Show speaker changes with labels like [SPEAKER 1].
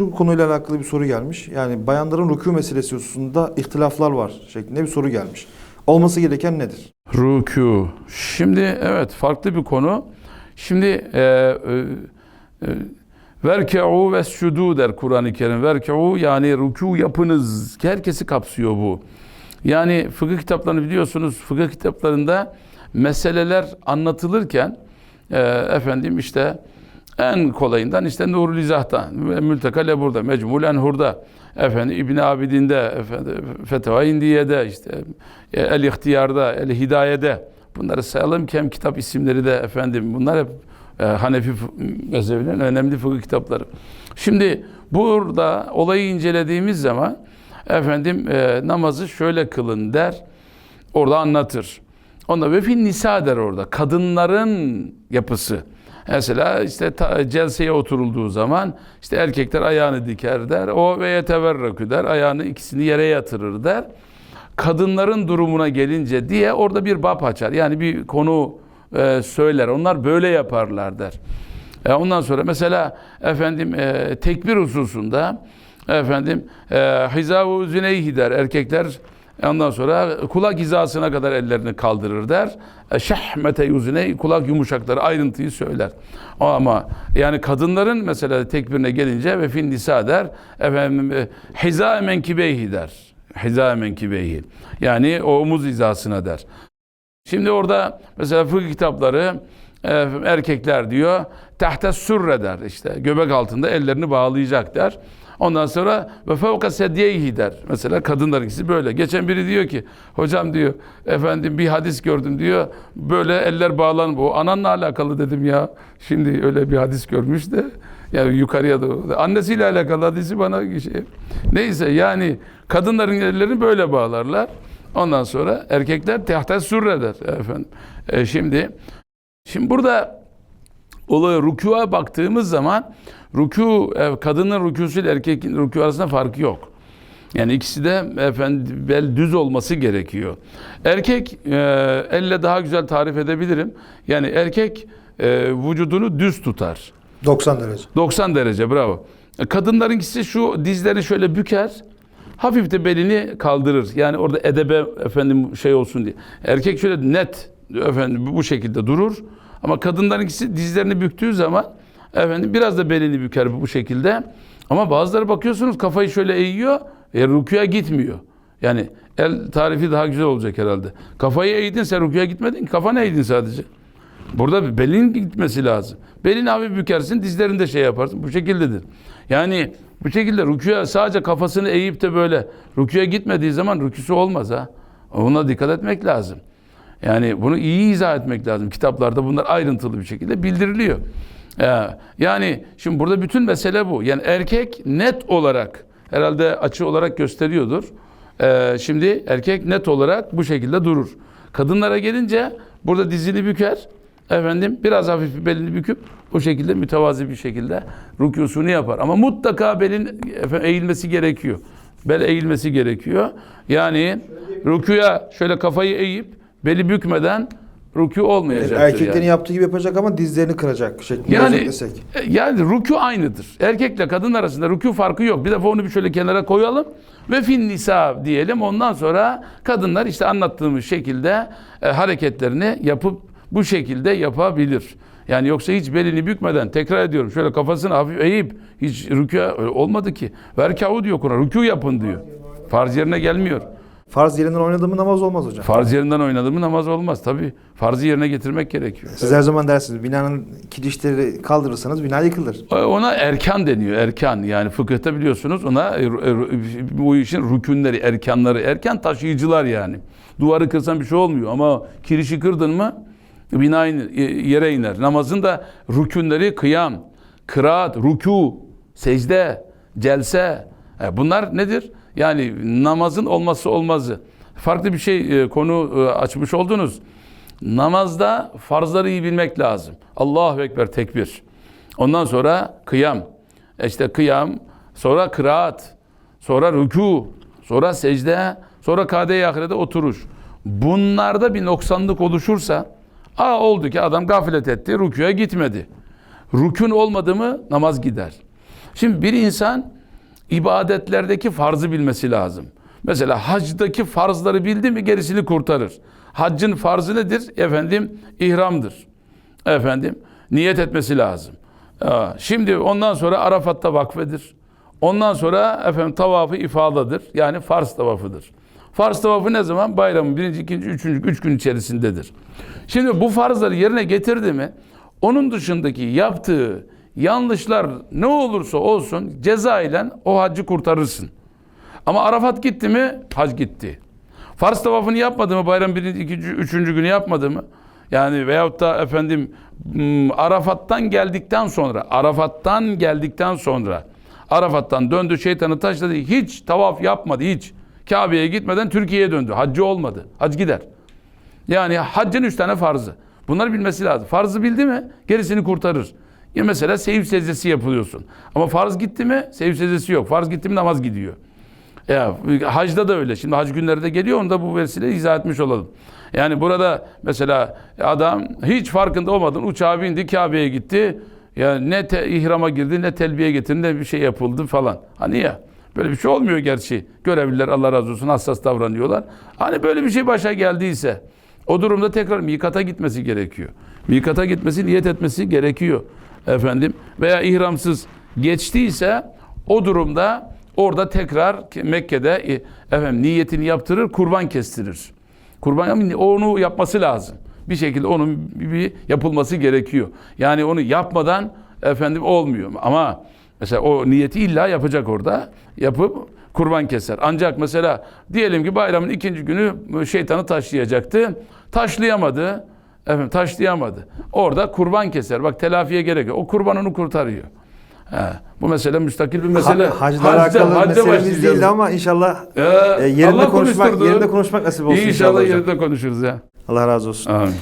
[SPEAKER 1] şu konuyla alakalı bir soru gelmiş. Yani bayanların rükû meselesi hususunda ihtilaflar var şeklinde bir soru gelmiş. Olması gereken nedir?
[SPEAKER 2] Rükû. Şimdi evet farklı bir konu. Şimdi e, e, e, verke'u ve südû der Kur'an-ı Kerim. Verke'u yani rükû yapınız. Herkesi kapsıyor bu. Yani fıkıh kitaplarını biliyorsunuz. Fıkıh kitaplarında meseleler anlatılırken e, efendim işte en kolayından işte Nurul İzah'ta, Mülteka Lebur'da, Mecmul Enhur'da, efendim İbn Abidin'de, Fetva İndiye'de, işte e, El İhtiyar'da, El Hidaye'de bunları sayalım ki hem kitap isimleri de efendim bunlar hep e, Hanefi mezhebinin önemli fıkıh kitapları. Şimdi burada olayı incelediğimiz zaman efendim e, namazı şöyle kılın der. Orada anlatır. Onda ve fin nisa der orada. Kadınların yapısı. Mesela işte celseye oturulduğu zaman işte erkekler ayağını diker der. O ve yeteverrakü der. Ayağını ikisini yere yatırır der. Kadınların durumuna gelince diye orada bir bab açar. Yani bir konu e, söyler. Onlar böyle yaparlar der. E, ondan sonra mesela efendim e, tekbir hususunda efendim e, hizavu züneyhi der. Erkekler ondan sonra kulak hizasına kadar ellerini kaldırır der. E, şehmete yuzine kulak yumuşakları ayrıntıyı söyler. O ama yani kadınların mesela tekbirine gelince ve fin nisa der. Efendim e, hiza menkibeyhi der. Hiza menkibeyhi. Yani omuz hizasına der. Şimdi orada mesela fıkıh kitapları e, erkekler diyor tahta sürre der işte göbek altında ellerini bağlayacak der. Ondan sonra ve fevka sedyeyhi der. Mesela kadınlar ikisi böyle. Geçen biri diyor ki hocam diyor efendim bir hadis gördüm diyor. Böyle eller bağlan bu. Ananla alakalı dedim ya. Şimdi öyle bir hadis görmüş de yani yukarıya doğru. Annesiyle alakalı hadisi bana şey. Neyse yani kadınların ellerini böyle bağlarlar. Ondan sonra erkekler tahta sürre der efendim. E, şimdi şimdi burada olaya rükûa baktığımız zaman rükû e, kadının rükûsü ile erkekin rükû arasında farkı yok. Yani ikisi de efendim bel düz olması gerekiyor. Erkek e, elle daha güzel tarif edebilirim. Yani erkek e, vücudunu düz tutar.
[SPEAKER 1] 90 derece.
[SPEAKER 2] 90 derece bravo. E, Kadınlarınkisi şu dizlerini şöyle büker. Hafif de belini kaldırır. Yani orada edebe efendim şey olsun diye. Erkek şöyle net efendim bu şekilde durur. Ama kadınlarınkisi dizlerini büktüğü zaman efendim biraz da belini büker bu şekilde. Ama bazıları bakıyorsunuz kafayı şöyle eğiyor. E, rüküye gitmiyor. Yani el tarifi daha güzel olacak herhalde. Kafayı eğdin sen rüküye gitmedin. Kafanı eğdin sadece. Burada belin gitmesi lazım. Belini hafif bükersin, dizlerinde şey yaparsın. Bu şekildedir. Yani bu şekilde rüküye sadece kafasını eğip de böyle rüküye gitmediği zaman rüküsü olmaz ha. Ona dikkat etmek lazım. Yani bunu iyi izah etmek lazım. Kitaplarda bunlar ayrıntılı bir şekilde bildiriliyor. Ee, Yani şimdi burada bütün mesele bu. Yani erkek net olarak herhalde açı olarak gösteriyordur. Ee, Şimdi erkek net olarak bu şekilde durur. Kadınlara gelince burada dizini büker. Efendim biraz hafif belini büküp o şekilde mütevazi bir şekilde rükûsunu yapar. Ama mutlaka belin efendim, eğilmesi gerekiyor. Bel eğilmesi gerekiyor. Yani rükûya şöyle kafayı eğip beli bükmeden rükû olmayacaktır.
[SPEAKER 1] Erkeklerin
[SPEAKER 2] yani.
[SPEAKER 1] yaptığı gibi yapacak ama dizlerini kıracak şeklinde
[SPEAKER 2] Yani,
[SPEAKER 1] özetlesek.
[SPEAKER 2] e, yani rükû aynıdır. Erkekle kadın arasında rükû farkı yok. Bir defa onu bir şöyle kenara koyalım ve fin nisa diyelim. Ondan sonra kadınlar işte anlattığımız şekilde e, hareketlerini yapıp bu şekilde yapabilir. Yani yoksa hiç belini bükmeden tekrar ediyorum şöyle kafasını hafif eğip hiç rükû öyle olmadı ki. Verkâhu diyor Kur'an. Rükû yapın diyor. Farz yerine gelmiyor.
[SPEAKER 1] Farz yerinden oynadığı mı namaz olmaz hocam.
[SPEAKER 2] Farz yerinden oynadı mı namaz olmaz. Tabii farzı yerine getirmek gerekiyor.
[SPEAKER 1] Siz her zaman dersiniz binanın kirişleri kaldırırsanız bina yıkılır.
[SPEAKER 2] Ona erkan deniyor. Erkan yani fıkıhta biliyorsunuz ona e, e, bu işin rükünleri, erkanları, erkan taşıyıcılar yani. Duvarı kırsan bir şey olmuyor ama kirişi kırdın mı bina iner, e, yere iner. Namazın da rükünleri kıyam, kıraat, rükû, secde, celse. E, Bunlar nedir? Yani namazın olmazsa olmazı. Farklı bir şey e, konu e, açmış oldunuz. Namazda farzları iyi bilmek lazım. Allahu Ekber tekbir. Ondan sonra kıyam. E İşte kıyam, sonra kıraat, sonra rükû, sonra secde, sonra kade-i ahirete oturuş. Bunlarda bir noksanlık oluşursa, aa oldu ki adam gaflet etti, rükûya gitmedi. Rükün olmadı mı namaz gider. Şimdi bir insan ibadetlerdeki farzı bilmesi lazım. Mesela hacdaki farzları bildi mi gerisini kurtarır. Haccın farzı nedir? Efendim ihramdır. Efendim niyet etmesi lazım. Şimdi ondan sonra Arafat'ta vakfedir. Ondan sonra efendim tavafı ifadadır. Yani farz tavafıdır. Farz tavafı ne zaman? Bayramın birinci, ikinci, üçüncü, üç gün içerisindedir. Şimdi bu farzları yerine getirdi mi, onun dışındaki yaptığı yanlışlar ne olursa olsun ceza ile o haccı kurtarırsın. Ama Arafat gitti mi, hac gitti. Farz tavafını yapmadı mı, bayram birinci, ikinci, üçüncü günü yapmadı mı? Yani veyahut da efendim hmm, Arafat'tan geldikten sonra, Arafat'tan geldikten sonra, Arafat'tan döndü şeytanı taşladı, hiç tavaf yapmadı, hiç. Kabe'ye gitmeden Türkiye'ye döndü. Haccı olmadı. Hac gider. Yani haccın üç tane farzı. Bunları bilmesi lazım. Farzı bildi mi gerisini kurtarır. Ya mesela seyif secdesi yapılıyorsun. Ama farz gitti mi seyif secdesi yok. Farz gitti mi namaz gidiyor. Ya hacda da öyle. Şimdi hac günleri de geliyor. Onu da bu vesileyle izah etmiş olalım. Yani burada mesela adam hiç farkında olmadan uçağa bindi Kabe'ye gitti. Ya ne te, ihrama girdi ne telbiye getirdi ne bir şey yapıldı falan. Hani ya böyle bir şey olmuyor gerçi. Görevliler Allah razı olsun hassas davranıyorlar. Hani böyle bir şey başa geldiyse o durumda tekrar mikata gitmesi gerekiyor. Mikata gitmesi, niyet etmesi gerekiyor. Efendim veya ihramsız geçtiyse o durumda orada tekrar Mekke'de e, efendim niyetini yaptırır, kurban kestirir. Kurban onu yapması lazım. Bir şekilde onun bir yapılması gerekiyor. Yani onu yapmadan efendim olmuyor. Ama mesela o niyeti illa yapacak orada. Yapıp kurban keser. Ancak mesela diyelim ki bayramın ikinci günü şeytanı taşlayacaktı. Taşlayamadı. Efendim taşlayamadı. Orada kurban keser. Bak telafiye gerek yok. O kurbanını kurtarıyor. He, bu mesele müstakil bir mesele.
[SPEAKER 1] Ha- Hacla alakalı meselemiz değildi ama inşallah
[SPEAKER 2] Ee,
[SPEAKER 1] yerinde
[SPEAKER 2] Allah
[SPEAKER 1] konuşmak yerinde konuşmak nasip olsun
[SPEAKER 2] İnşallah
[SPEAKER 1] hocam.
[SPEAKER 2] yerinde konuşuruz ya.
[SPEAKER 1] Allah razı olsun.
[SPEAKER 2] Amin.